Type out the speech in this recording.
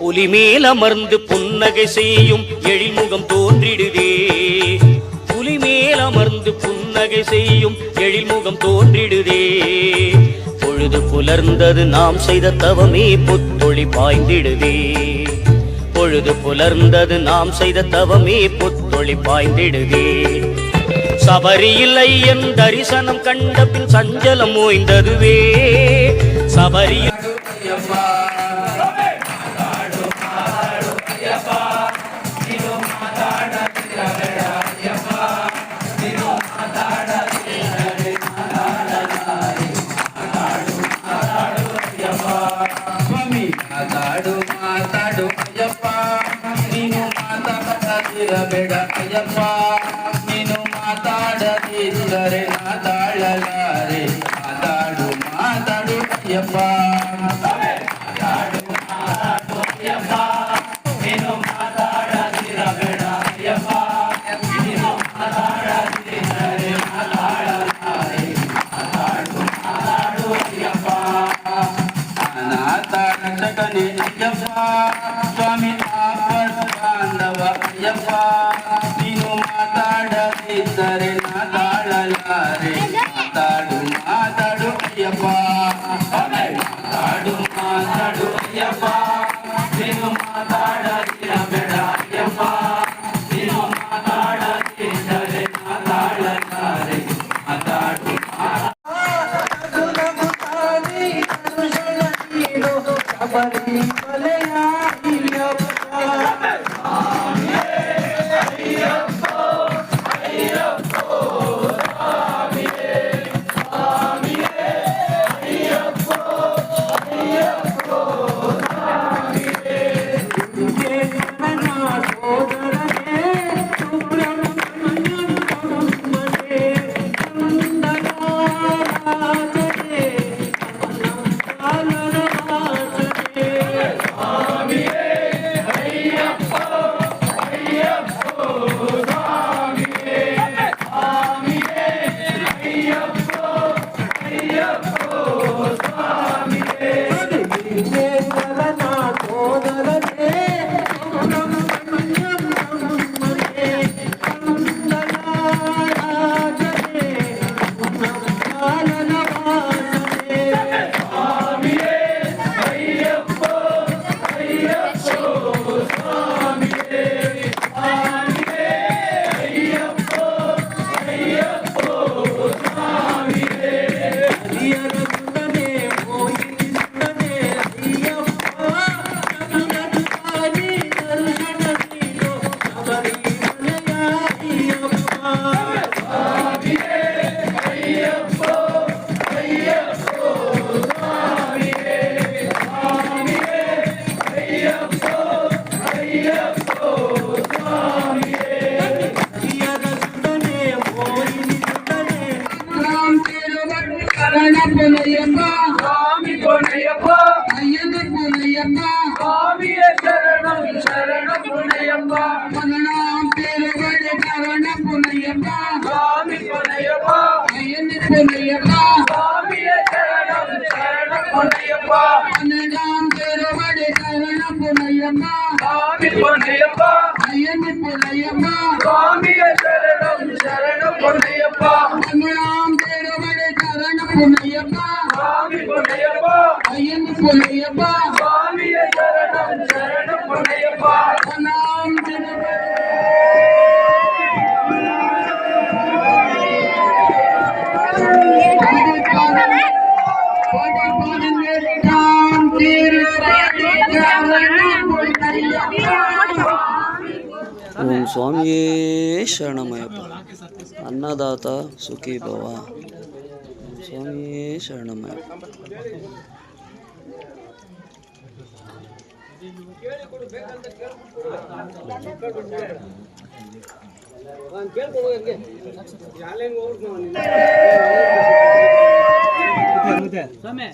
புலிமேல் அமர்ந்து புன்னகை செய்யும் எழில்முகம் தோன்றிடுதே. புலிமேல் அமர்ந்து புன்னகை செய்யும் எழில்முகம் தோன்றிடுதே. பொழுது புலர்ந்தது நாம் செய்த தவமே புத்தொழி பாய்ந்திடுதே. பொழுது புலர்ந்தது நாம் செய்த தவமே புத்தொழி பாய்ந்திடுதே. சபரியில் ஐயன் தரிசனம் கண்ட பின் சஞ்சலம் ஓய்ந்ததுவே. சபரியில் ಮಾತಾಡದಿರಬೇಡ ಅಯ್ಯಪ್ಪ ನೀನು ಮಾತಾಡದಿದ್ದರೆ ಮಾತಾಡಲಾರೆ ಮಾತಾಡು ಮಾತಾಡು ಅಯ್ಯಪ್ಪ ಅನಾಥ ರಕ್ಷಕನೇ ಅಯ್ಯಪ್ಪ అందరి నాతాడలారే మాతాడు మాతాడు అయ్యప్ప. మాతాడు మాతాడు అయ్యప్ప. నేను మాతాడ பொன்னையப்பா பதினாம் பேருகள் சரண சுவாமி பொன்னையப்பா ஐயன சுவாமிய சரணம் சரண சுவாமி பொன்னையப்பா ஐயன புனையப்பா. சுவாமிய சரணம் பொன்னையப்பா பதினாம் சரண புனையப்பா. சுவாமி பொன்னையப்பா ஐயன புனையப்பா. சுவாமிய சரணம் சரணம் பொன்னையப்பா ಓಂ ಸ್ವಾಮಿಯೇ ಶರಣಮಯಪ್ಪ ಅನ್ನದಾತ ಸುಖಿ ಭವ. ಓಂ ಸ್ವಾಮಿಯೇ ಶರಣಮಯಪ್ಪ ಸ್ವಾಮಿ